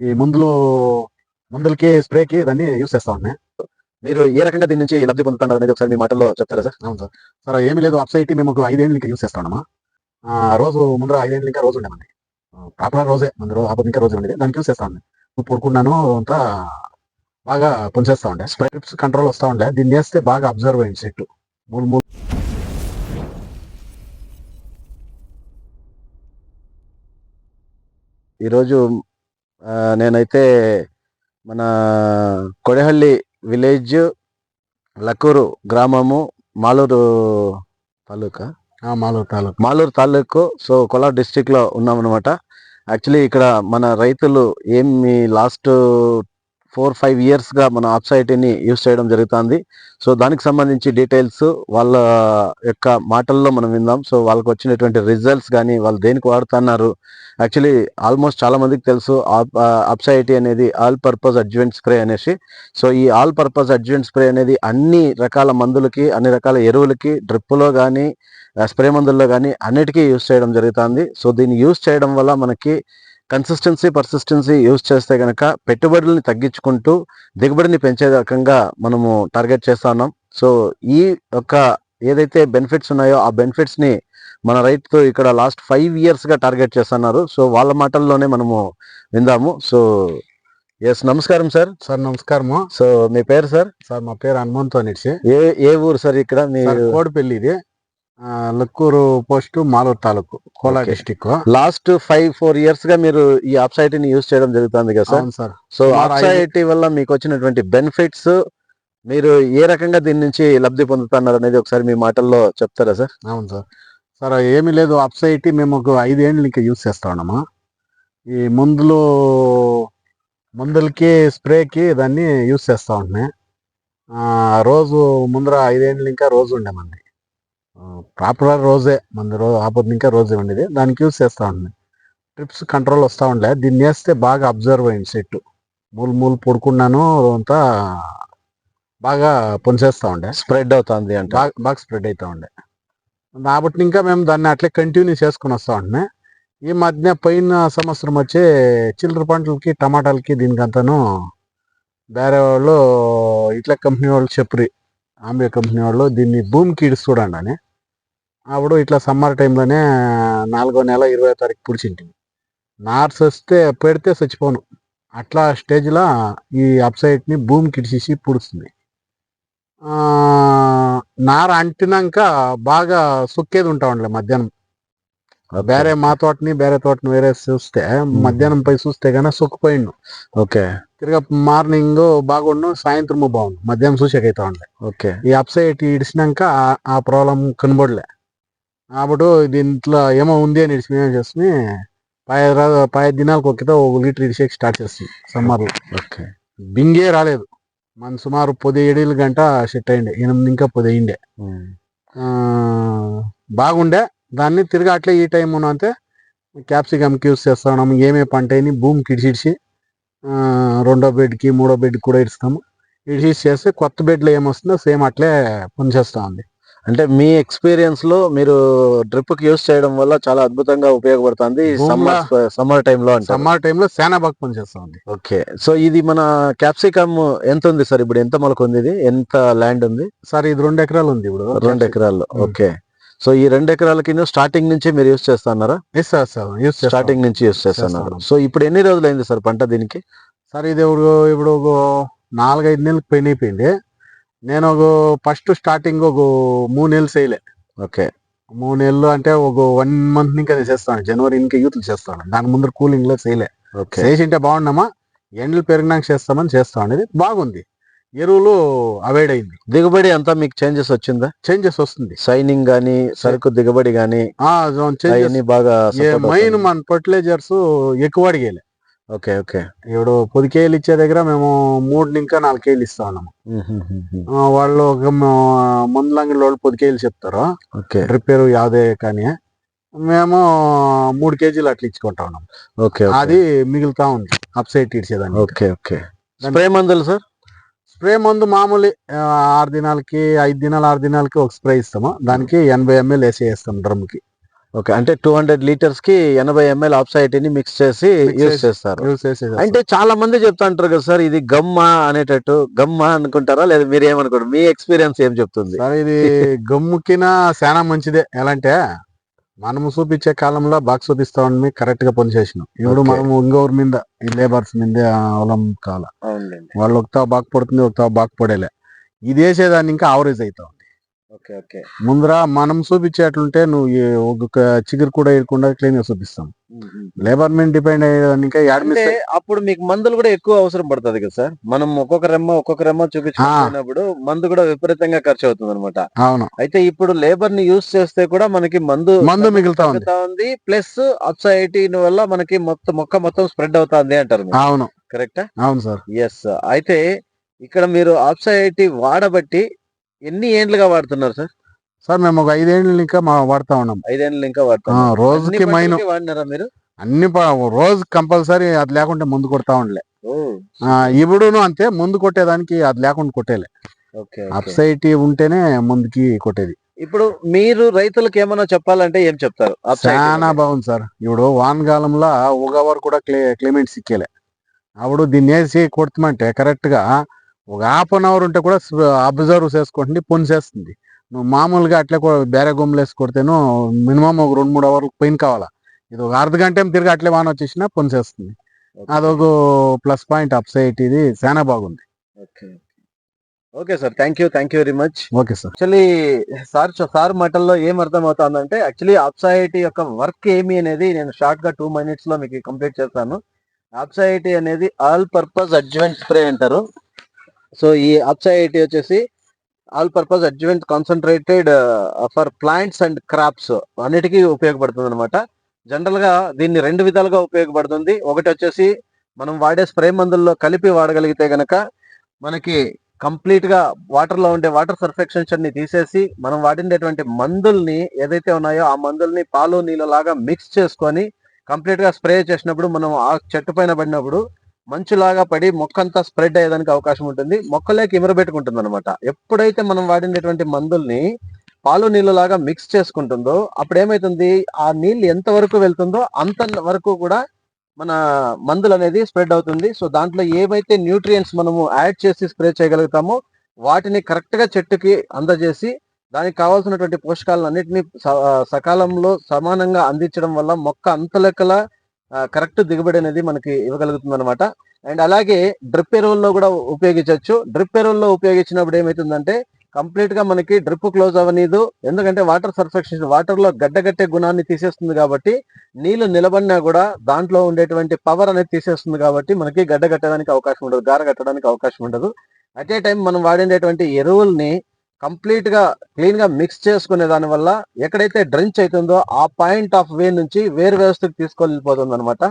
ఈ మందులు మందులకి స్ప్రేకి దాన్ని యూస్ చేస్తా ఉన్నాయి మీరు ఏ రకంగా దీని నుంచి లబ్ధి పొందుతున్నారు అనేది ఒకసారి మీ మాటల్లో చెప్తారా సార్? అవును సార్. సార్ ఏమీ లేదు. అప్సైట్ మేము ఒక ఐదేళ్ళు ఇంకా యూస్ చేస్తా ఉన్నామా? ఆ రోజు ముందర ఐదేళ్ళు ఇంకా రోజు ఉండేమండి ప్రాపర్ రోజే ముందు రోజు ఆపద ఇంకా రోజు ఉండేది. దానికి యూస్ చేస్తా ఉండే ఇప్పుడు పడుకున్నాను అంతా బాగా పనిచేస్తా ఉండే. స్ప్రిప్స్ కంట్రోల్ వస్తా ఉండే. దీన్ని వేస్తే బాగా అబ్జర్వ్ అయింది చెట్టు. మూడు మూడు. ఈరోజు నేనైతే మన కొడహళ్ళి విలేజ్ లక్కూరు గ్రామము మాలూరు తాలూకా? మాలూరు తాలూకు. మాలూరు తాలూకు సో కోలార్ డిస్టిక్లో ఉన్నాం అనమాట యాక్చువల్లీ ఇక్కడ మన రైతులు ఏమి లాస్ట్ ఫోర్ ఫైవ్ ఇయర్స్గా మన ని యూస్ చేయడం జరుగుతుంది. సో దానికి సంబంధించి డీటెయిల్స్ వాళ్ళ యొక్క మాటల్లో మనం విందాం. సో వాళ్ళకి వచ్చినటువంటి రిజల్ట్స్ కానీ వాళ్ళు దేనికి వాడుతున్నారు? యాక్చువల్లీ ఆల్మోస్ట్ చాలా మందికి తెలుసు అప్సైటీ అనేది ఆల్ పర్పస్ అడ్జువెంట్ స్ప్రే అనేసి. సో ఈ ఆల్ పర్పస్ అడ్జువెంట్ స్ప్రే అనేది అన్ని రకాల మందులకి అన్ని రకాల ఎరువులకి డ్రిప్పులో కానీ స్ప్రే మందుల్లో కానీ అన్నిటికీ యూస్ చేయడం జరుగుతుంది. సో దీన్ని యూస్ చేయడం వల్ల మనకి కన్సిస్టెన్సీ పర్సిస్టెన్సీ యూస్ చేస్తే కనుక పెట్టుబడుల్ని తగ్గించుకుంటూ దిగుబడిని పెంచే రకంగా మనము టార్గెట్ చేస్తా ఉన్నాం. సో ఈ యొక్క ఏదైతే బెనిఫిట్స్ ఉన్నాయో ఆ బెనిఫిట్స్ని మన రైతు ఇక్కడ లాస్ట్ ఫైవ్ ఇయర్స్గా టార్గెట్ చేస్తున్నారు. సో వాళ్ళ మాటల్లోనే మనము విందాము. సో ఎస్ నమస్కారం సార్. సార్ నమస్కారము. సో మీ పేరు సార్? సార్ మా పేరు హనుమంతు అనేసి. ఏ ఏ ఊరు సార్ ఇక్కడ? మీరు కోడిపల్లి ఇది. లక్కూరు post Malur taluk Okay. District. Last five four ఇయర్స్గా మీరు ఈ ఆప్సైట్ని యూస్ చేయడం జరుగుతుంది కదా సార్? సార్. సో ఆప్సైటీ వల్ల మీకు వచ్చినటువంటి బెనిఫిట్స్ మీరు ఏ రకంగా దీని నుంచి లబ్ధి పొందుతున్నారు అనేది ఒకసారి మీ మాటల్లో చెప్తారా సార్? అవును సార్. సార్ ఏమీ లేదు. అప్సైట్ మేము ఒక ఐదేళ్ళు ఇంకా యూస్ చేస్తా ఉన్నామా. ఈ మందులు మందులకి స్ప్రేకి దాన్ని యూస్ చేస్తా ఉంటున్నాయి. రోజు ముందర ఐదేళ్ళు ఇంకా రోజు ఉండేమండి ప్రాపర్ రోజే మంది రోజు ఆపద ఇంకా రోజే ఉండేది. దానికి యూస్ చేస్తా ఉంటున్నాయి ట్రిప్స్ కంట్రోల్ వస్తూ ఉండే. దీన్ని వేస్తే బాగా అబ్జర్వ్ అయింది సెట్ మూలు మూలు పడుకున్నాను అంతా బాగా పనిచేస్తూ ఉండే. స్ప్రెడ్ అవుతుంది అంటే. బాగా స్ప్రెడ్ అవుతా ఉండే. కాబట్టి ఇంకా మేము దాన్ని అట్లే కంటిన్యూ చేసుకుని వస్తా ఉంటున్నాయి ఈ మధ్య పోయిన సంవత్సరం వచ్చే చిల్లర పంటలకి టమాటాలకి దీనికంతాను వేరే వాళ్ళు ఇట్లా కంపెనీ వాళ్ళు చెప్పరి ఆంబే కంపెనీ వాళ్ళు దీన్ని భూమికి చూడండి అని అప్పుడు ఇట్లా సమ్మర్ టైంలోనే నాలుగో నెల ఇరవై తారీఖు పుడిచింటింది నార్స్ వస్తే పెడితే చచ్చిపోను. అట్లా స్టేజ్లో ఈ అప్సైట్ని భూమికి ఇడిచేసి పుడుస్తుంది. నార అంటినాక బాగా సుక్కేది ఉంటా ఉండలే మధ్యాహ్నం వేరే మా తోటని వేరే తోటని వేరే చూస్తే మధ్యాహ్నం పోయి చూస్తే గానీ సుక్కుపోయిండు. ఓకే. తిరిగా మార్నింగ్ బాగుండు సాయంత్రం బాగుండు. మధ్యాహ్నం చూసేకైతా ఉండే. ఓకే. ఈ అప్సైట్ ఇడిచినాక ఆ ప్రాబ్లం కనబడలే. అప్పుడు దీంట్లో ఏమో ఉంది అని ఇడిచి మేము చేస్తుంది? పై పై దినాలకు ఒక్కితే ఒక లీటర్ ఇడిచేకి స్టార్ట్ చేస్తుంది సమ్మర్లో. ఓకే. బింగే రాలేదు. మన సుమారు పదిహేడు గంట సెట్ అయిండే. ఎనిమిది ఇంకా పదిహేండే. బాగుండే. దాన్ని తిరిగి అట్లే ఈ టైం అంతే క్యాప్సికమ్కి యూస్ చేస్తాము ఏమే పంట అయినా భూమికి ఇడిచిడిచి రెండో బెడ్కి మూడో బెడ్కి కూడా ఇస్తాము ఇడిచి చేస్తే కొత్త బెడ్లో ఏమొస్తుందో సేమ్ అట్లే పనిచేస్తా ఉంది. అంటే మీ ఎక్స్పీరియన్స్లో మీరు డ్రిప్కి యూస్ చేయడం వల్ల చాలా అద్భుతంగా ఉపయోగపడుతుంది సమ్మర్ సమ్మర్ టైంలో అంటే సమ్మర్ టైంలో చాలా బాగా పనిచేస్తా ఉంది ఓకే. సో ఇది మన క్యాప్సికమ్ ఎంత ఉంది సార్ ఇప్పుడు? ఎంత మొలకు ఉంది ఇది? ఎంత ల్యాండ్ ఉంది? సార్ ఇది రెండు ఎకరాలు ఉంది ఇప్పుడు. రెండు ఎకరాల్లో ఉమ్. ఓకే. సో ఈ రెండు ఎకరాలకి స్టార్టింగ్ నుంచి మీరు యూస్ చేస్తున్నారా? ఎస్ సార్ సార్ యూస్ చేస్తాం. స్టార్టింగ్ నుంచి యూస్ చేస్తున్నారు? చేస్తున్నాం. సో ఇప్పుడు ఎన్ని రోజులు అయింది సార్ పంట దీనికి? సార్ ఇది ఇప్పుడు ఇప్పుడు నాలుగైదు నెలలకు పైన అయిపోయింది నేను ఒక ఫస్ట్ స్టార్టింగ్ ఒక మూడు నెలలు చేయలే. ఓకే. మూడు నెలలు అంటే ఒక వన్ మంత్ ఇంకా చేస్తాను జనవరి ఇంకా యూత్లు చేస్తాను. దాని ముందర కూలింగ్లో చేయలే. ఓకే. చేసింటే బాగున్నామా? ఎండలు పెరిగినాక చేస్తామని చేస్తాం అనేది బాగుంది. ఎరువులు అవాయిడ్ అయింది. దిగుబడి అంతా మీకు చేంజెస్ వచ్చిందా? చేంజెస్ వస్తుంది. సైనింగ్ గానీ సరుకు దిగుబడి గానీ బాగా మెయిన్ మన ఫర్టిలైజర్స్ ఎక్కువ అడిగేలే. Okay okay. ఇప్పుడు పది కేజీలు ఇచ్చే దగ్గర మేము మూడు ఇంకా నాలుగు కేజీలు ఇస్తా ఉన్నాము. వాళ్ళు ఒక మందులంగిల వాళ్ళు పది కేజీలు చెప్తారు. ఓకే. రిపేరు యాదే కానీ మేము మూడు కేజీలు అట్లా ఇచ్చుకుంటా ఉన్నాం ఓకే అది మిగులుతా ఉంది. అప్సైట్ ఇచ్చేదాన్ని ఓకే ఓకే. స్ప్రే మందులు సార్? స్ప్రే మందు మామూలు ఆరు దినాలకి ఐదు దినాలు ఆరు దినాలకి ఒక స్ప్రే ఇస్తాము. దానికి ఎనభై ఎంఎల్ వేసి వేస్తాం డ్రమ్కి ఓకే అంటే టూ హండ్రెడ్ లీటర్స్కి ఎనభై ఎంఎల్ ఆప్సైటీని మిక్స్ చేసి చేసి- చేస్తారు. అంటే చాలా మంది చెప్తా అంటారు కదా సార్ ఇది గమ్మ అనేటట్టు. గమ్మ అనుకుంటారా? లేదా మీరు ఏమనుకోండి మీ ఎక్స్పీరియన్స్ ఏం చెప్తుంది? సరే ఇది గమ్ముకిన చాలా మంచిదే. ఎలా అంటే మనము చూపించే కాలంలో బాగా చూపిస్తా ఉండి కరెక్ట్గా పని చేసినాం ఇప్పుడు. మనము ఇంకొకరి మీద ఈ లేబర్స్ మీద అవలం కాల. వాళ్ళు ఒకతా బాగా పడుతుంది ఒకతా బాగా పడేలే. ఇది వేసేదాన్ని ఇంకా ఆవరేజ్ అవుతా ముందర మనం చూపించేట్లుంటే నువ్వు ఒక చిగురు కూడా ఇరకుండా క్లీన్గా చూపిస్తాం. లేబర్ మీద డిపెండ్ మిస్ అప్పుడు మీకు మందులు కూడా ఎక్కువ అవసరం పడుతుంది కదా సార్? మనం ఒక్కొక్క రెమ్మ ఒక్కొక్క రెమ్మ చూపించుకున్నప్పుడు మందు కూడా విపరీతంగా ఖర్చు అవుతుంది అనమాట అవును. అయితే ఇప్పుడు లేబర్ని యూస్ చేస్తే కూడా మనకి మందు మందు మిగులుతా ఉంది. ప్లస్ అప్సైటీ వల్ల మనకి మొత్తం మొక్క మొత్తం స్ప్రెడ్ అవుతుంది అంటారు అవును. కరెక్టా అవును సార్. ఎస్ అయితే ఇక్కడ మీరు ఆప్సైటీ వాడబట్టి ఎన్ని ఏండ్లుగా వాడుతున్నారు సార్? సార్ మేము ఒక ఐదేళ్ళు ఇంకా మా వాడుతా ఉన్నాం. ఐదేళ్ళు ఇంకా ఆ, వాడుతున్నారు రోజుకి అన్ని మైను పంటలకి వాడినారా మీరు? అన్ని ప- రోజు కంపల్సరీ అది లేకుంటే ముందు కొడతా ఉండలే. ఓ. ఆ, ఇప్పుడును అంతే ముందు కొట్టేదానికి అది లేకుండా కొట్టేలే. ఓకే అప్సైటీ ఉంటేనే ముందుకి కొట్టేది. ఇప్పుడు మీరు రైతులకు ఏమన్నా చెప్పాలంటే ఏం చెప్తారు? Upside చాలా. బాగుంది సార్. ఇప్పుడు వానకాలంలో ఉగవర్ కూడా క్లే క్లైమేట్ సిక్కేలే. అప్పుడు దీన్ని వేసి కొడుతామంటే కరెక్ట్గా ఒక హాఫ్ అన్ అవర్ ఉంటే కూడా అబ్జర్వ్ చేసుకుంటుంది పొనిసేస్తుంది నువ్వు మామూలుగా అట్లే బేరే గుమ్మలు వేసి కొడితేను మినిమం ఒక రెండు మూడు అవర్లు పైన కావాలా? ఇది ఒక అర్ధ గంట తిరిగి అట్లే వాన వచ్చేసినా పొనిసేస్తుంది. అదొక ప్లస్ పాయింట్ అప్సైట్ ఇది. చాలా బాగుంది. Okay okay. Sir thank you thank you very much okay sir. Actually sir sir మాటల్లో ఏం అర్థం అవుతుందంటే యాక్చువల్లీ ఆప్సైటీ యొక్క వర్క్ ఏమి అనేది నేను షార్ట్గా టూ మినిట్స్లో మీకు కంప్లీట్ చేస్తాను. ఆప్సైటీ అనేది ఆల్ పర్పస్ అడ్జువెంట్ స్ప్రే అంటారు. సో ఈ ఆప్సైటీ వచ్చేసి all purpose adjuvant concentrated for plants and crops అన్నిటికీ ఉపయోగపడుతుంది అనమాట జనరల్గా దీన్ని రెండు విధాలుగా ఉపయోగపడుతుంది. ఒకటి వచ్చేసి మనం వాడే స్ప్రే మందుల్లో కలిపి వాడగలిగితే గనక మనకి కంప్లీట్గా వాటర్లో ఉండే వాటర్ సర్ఫెక్షన్స్ అన్ని తీసేసి మనం వాడినటువంటి మందుల్ని ఏదైతే ఉన్నాయో ఆ మందుల్ని పాలు నీళ్ళలాగా మిక్స్ చేసుకొని కంప్లీట్గా స్ప్రే చేసినప్పుడు మనం ఆ చెట్టు పైన పడినప్పుడు మంచులాగా పడి మొక్క అంతా స్ప్రెడ్ అయ్యేదానికి అవకాశం ఉంటుంది. మొక్కలేకి ఇమరబెట్టుకుంటుంది అనమాట ఎప్పుడైతే మనం వాడినటువంటి మందుల్ని పాలు నీళ్ళు లాగా మిక్స్ చేసుకుంటుందో అప్పుడు ఏమైతుంది ఆ నీళ్ళు ఎంత వరకు వెళ్తుందో అంత వరకు కూడా మన మందులు అనేది స్ప్రెడ్ అవుతుంది. సో దాంట్లో ఏవైతే న్యూట్రియంట్స్ మనము యాడ్ చేసి స్ప్రే చేయగలుగుతామో వాటిని కరెక్ట్గా చెట్టుకి అందజేసి దానికి కావాల్సినటువంటి పోషకాలను అన్నింటినీ సకాలంలో సమానంగా అందించడం వల్ల మొక్క అంత లెక్కల కరెక్ట్ దిగుబడి అనేది మనకి ఇవ్వగలుగుతుంది అనమాట అండ్ అలాగే డ్రిప్ ఎరువుల్లో కూడా ఉపయోగించవచ్చు. డ్రిప్ ఎరువుల్లో ఉపయోగించినప్పుడు ఏమైతుందంటే కంప్లీట్గా మనకి డ్రిప్ క్లోజ్ అవ్వనీదు. ఎందుకంటే వాటర్ సర్ఫెక్షన్ వాటర్లో గడ్డగట్టే గుణాన్ని తీసేస్తుంది కాబట్టి నీళ్ళు నిలబడినా కూడా దాంట్లో ఉండేటువంటి పవర్ అనేది తీసేస్తుంది కాబట్టి మనకి గడ్డ కట్టడానికి అవకాశం ఉండదు గార కట్టడానికి అవకాశం ఉండదు. అట్ ఏ టైం మనం వాడినటువంటి ఎరువుల్ని కంప్లీట్గా క్లీన్గా మిక్స్ చేసుకునే దాని వల్ల ఎక్కడైతే డ్రెంచ్ అవుతుందో ఆ పాయింట్ ఆఫ్ వే నుంచి వేరు వ్యవస్థకు తీసుకెళ్ళిపోతుంది అనమాట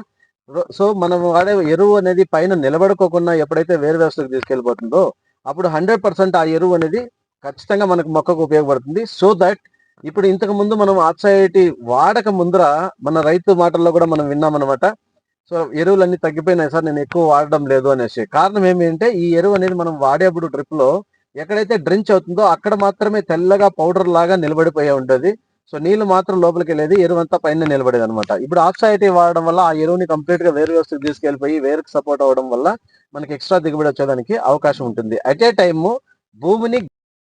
సో మనం వాడే ఎరువు అనేది పైన నిలబడుకోకుండా ఎప్పుడైతే వేరు వ్యవస్థకు తీసుకెళ్ళిపోతుందో అప్పుడు హండ్రెడ్ పర్సెంట్ ఆ ఎరువు అనేది ఖచ్చితంగా మనకు మొక్కకు ఉపయోగపడుతుంది. సో దట్ ఇప్పుడు ఇంతకు ముందు మనం ఆక్సైటీ వాడక ముందర మన రైతు మాటల్లో కూడా మనం విన్నామన్నమాట. సో ఎరువులన్నీ తగ్గిపోయినాయి సార్ నేను ఎక్కువ వాడడం లేదు అనేసి. కారణం ఏమి అంటే ఈ ఎరువు అనేది మనం వాడేప్పుడు డ్రిప్లో ఎక్కడైతే డ్రించ్ అవుతుందో అక్కడ మాత్రమే తెల్లగా పౌడర్ లాగా నిలబడిపోయి ఉంటుంది సో నీళ్ళు మాత్రం లోపలికి వెళ్ళేది ఎరువు అంతా పైన నిలబడేది అనమాట ఇప్పుడు ఆక్సైటీ వాడడం వల్ల ఆ ఎరువుని కంప్లీట్గా వేరు వ్యవస్థకు తీసుకెళ్ళిపోయి వేరుకు సపోర్ట్ అవ్వడం వల్ల మనకి ఎక్స్ట్రా దిగుబడి వచ్చేదానికి అవకాశం ఉంటుంది. అట్ ఏ టైము భూమిని